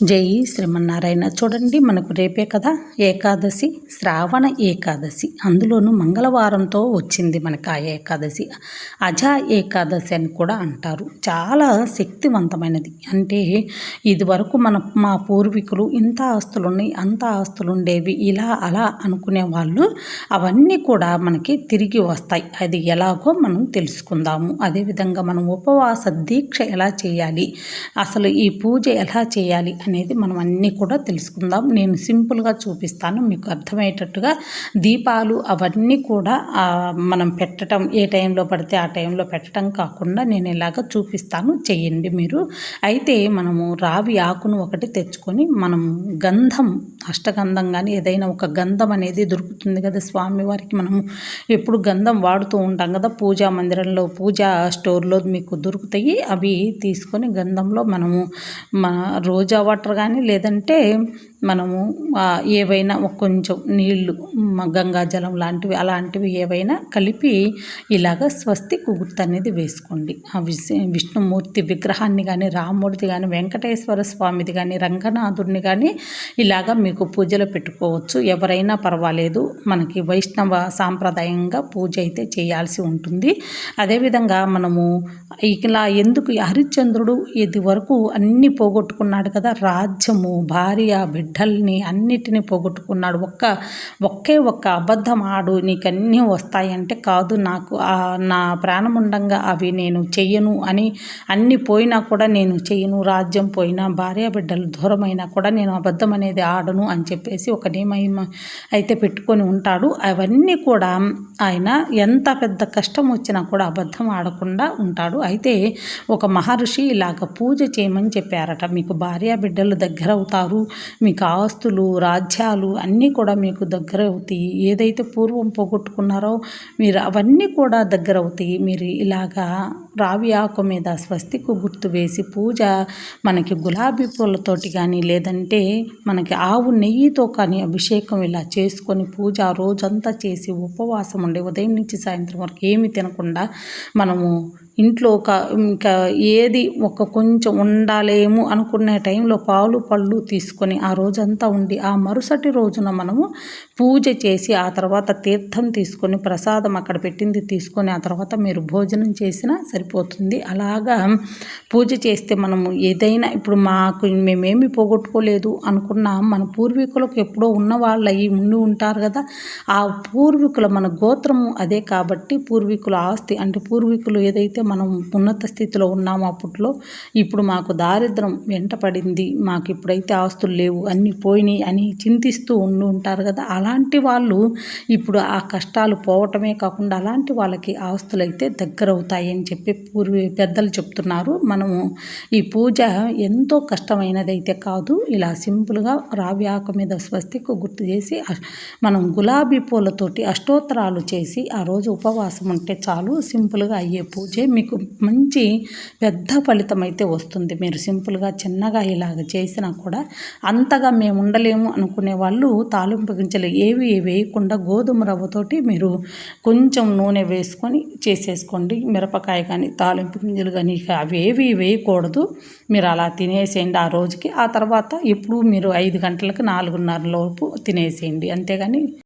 జై శ్రీమన్నారాయణ. చూడండి మనకు రేపే కదా? ఏకాదశి శ్రావణ ఏకాదశి. అందులోనూ మంగళవారంతో వచ్చింది మనకు ఆ ఏకాదశి. అజా ఏకాదశి అని కూడా అంటారు. చాలా శక్తివంతమైనది. అంటే ఇదివరకు మన మా పూర్వీకులు ఇంత ఆస్తులు ఉన్నాయి అంత ఆస్తులు ఉండేవి ఇలా అలా అనుకునే వాళ్ళు అవన్నీ కూడా మనకి తిరిగి వస్తాయి. అది ఎలాగో మనం తెలుసుకుందాము. అదేవిధంగా మనం ఉపవాస దీక్ష ఎలా చేయాలి? అసలు ఈ పూజ ఎలా చేయాలి అనేది మనం అన్నీ కూడా తెలుసుకుందాం. నేను సింపుల్గా చూపిస్తాను. మీకు అర్థమయ్యేటట్టుగా దీపాలు అవన్నీ కూడా మనం పెట్టడం ఏ టైంలో పడితే ఆ టైంలో పెట్టడం కాకుండా నేను ఇలాగ చూపిస్తాను. చేయండి మీరు. అయితే మనము రావి ఆకును ఒకటి తెచ్చుకొని మనం గంధం అష్టగంధం కానీ ఏదైనా ఒక గంధం అనేది దొరుకుతుంది కదా స్వామివారికి మనము ఎప్పుడు గంధం వాడుతూ ఉంటాం కదా పూజా మందిరంలో పూజా స్టోర్లో మీకు దొరుకుతాయి. అవి తీసుకొని గంధంలో మనము మా రోజా వాటర్ కానీ లేదంటే మనము ఏవైనా కొంచెం నీళ్ళు గంగాజలం లాంటివి అలాంటివి ఏవైనా కలిపి ఇలాగ స్వస్తి గుర్తు అనేది వేసుకోండి. ఆ విష్ణుమూర్తి విగ్రహాన్ని కానీ రాముడిది కానీ వెంకటేశ్వర స్వామిది కానీ రంగనాథుడిని కానీ ఇలాగ మీకు పూజలో పెట్టుకోవచ్చు. ఎవరైనా పర్వాలేదు. మనకి వైష్ణవ సాంప్రదాయంగా పూజ అయితే చేయాల్సి ఉంటుంది. అదేవిధంగా మనము ఇలా ఎందుకు హరిశ్చంద్రుడు ఇది వరకు అన్నీ పోగొట్టుకున్నాడు కదా? రాజ్యము భార్య బిడ్డ బిడ్డల్ని అన్నిటినీ పోగొట్టుకున్నాడు. ఒక్క ఒకే ఒక్క అబద్ధం ఆడు నీకన్నీ వస్తాయంటే కాదు నాకు. నా ప్రాణం ఉండంగా అవి నేను చెయ్యను అని అన్ని పోయినా కూడా నేను చెయ్యను. రాజ్యం పోయినా భార్య బిడ్డలు దూరమైనా కూడా నేను అబద్ధం అనేది ఆడను అని చెప్పేసి ఒక నియమ అయితే పెట్టుకొని ఉంటాడు. అవన్నీ కూడా ఆయన ఎంత పెద్ద కష్టం వచ్చినా కూడా అబద్ధం ఆడకుండా ఉంటాడు. అయితే ఒక మహర్షి ఇలాగ పూజ చేయమని చెప్పారట. మీకు భార్య బిడ్డలు దగ్గర అవుతారు మీకు ఆస్తులు రాజ్యాలు అన్నీ కూడా మీకు దగ్గర అవుతాయి. ఏదైతే పూర్వం పోగొట్టుకున్నారో మీరు అవన్నీ కూడా దగ్గర అవుతాయి. మీరు ఇలాగా రావి ఆకు మీద స్వస్తికు గుర్తు వేసి పూజ మనకి గులాబీ పూలతోటి కానీ లేదంటే మనకి ఆవు నెయ్యితో కానీ అభిషేకం ఇలా చేసుకొని పూజ రోజంతా చేసి ఉపవాసం ఉండి ఉదయం నుంచి సాయంత్రం వరకు ఏమి తినకుండా మనము ఇంట్లో ఒక ఇంకా ఏది ఒక కొంచెం ఉండాలేమో అనుకునే టైంలో పాలు పళ్ళు తీసుకొని ఆ రోజంతా ఉండి ఆ మరుసటి రోజున మనము పూజ చేసి ఆ తర్వాత తీర్థం తీసుకొని ప్రసాదం అక్కడ పెట్టింది తీసుకొని ఆ తర్వాత మీరు భోజనం చేసినా సరిపోతుంది. అలాగా పూజ చేస్తే మనము ఏదైనా ఇప్పుడు మాకు మేమేమి పోగొట్టుకోలేదు అనుకున్నా మన పూర్వీకులకు ఎప్పుడో ఉన్న వాళ్ళు అయ్యి ఉండి ఉంటారు కదా ఆ పూర్వీకుల మన గోత్రము అదే కాబట్టి పూర్వీకుల ఆస్తి అంటే పూర్వీకులు ఏదైతే మనం ఉన్నత స్థితిలో ఉన్నాము అప్పట్లో ఇప్పుడు మాకు దారిద్రం వెంట పడింది మాకు ఇప్పుడైతే ఆస్తులు లేవు అన్నీ పోయినాయి అని చింతిస్తూ ఉండి ఉంటారు కదా. అలాంటి వాళ్ళు ఇప్పుడు ఆ కష్టాలు పోవటమే కాకుండా అలాంటి వాళ్ళకి ఆస్తులు అయితే దగ్గర అవుతాయి అని చెప్పి పూర్వీ పెద్దలు చెప్తున్నారు. మనము ఈ పూజ ఎంతో కష్టమైనది అయితే కాదు ఇలా సింపుల్గా రావి ఆకు మీద స్వస్తికు గుర్తు చేసి మనం గులాబీ పూలతోటి అష్టోత్తరాలు చేసి ఆ రోజు ఉపవాసం ఉంటే చాలు సింపుల్గా అయ్యే పూజే మీకు మంచి పెద్ద ఫలితం అయితే వస్తుంది. మీరు సింపుల్గా చిన్నగా ఇలాగ చేసినా కూడా అంతగా మేము ఉండలేము అనుకునే వాళ్ళు తాలింపు గింజలు ఏవి వేయకుండా గోధుమ రవ్వతోటి మీరు కొంచెం నూనె వేసుకొని చేసేసుకోండి. మిరపకాయ కానీ తాలింపు గింజలు కానీ అవి ఏవి వేయకూడదు. మీరు అలా తినేసేయండి ఆ రోజుకి. ఆ తర్వాత ఇప్పుడు మీరు ఐదు గంటలకు నాలుగున్నర లోపు తినేసేయండి. అంతేగాని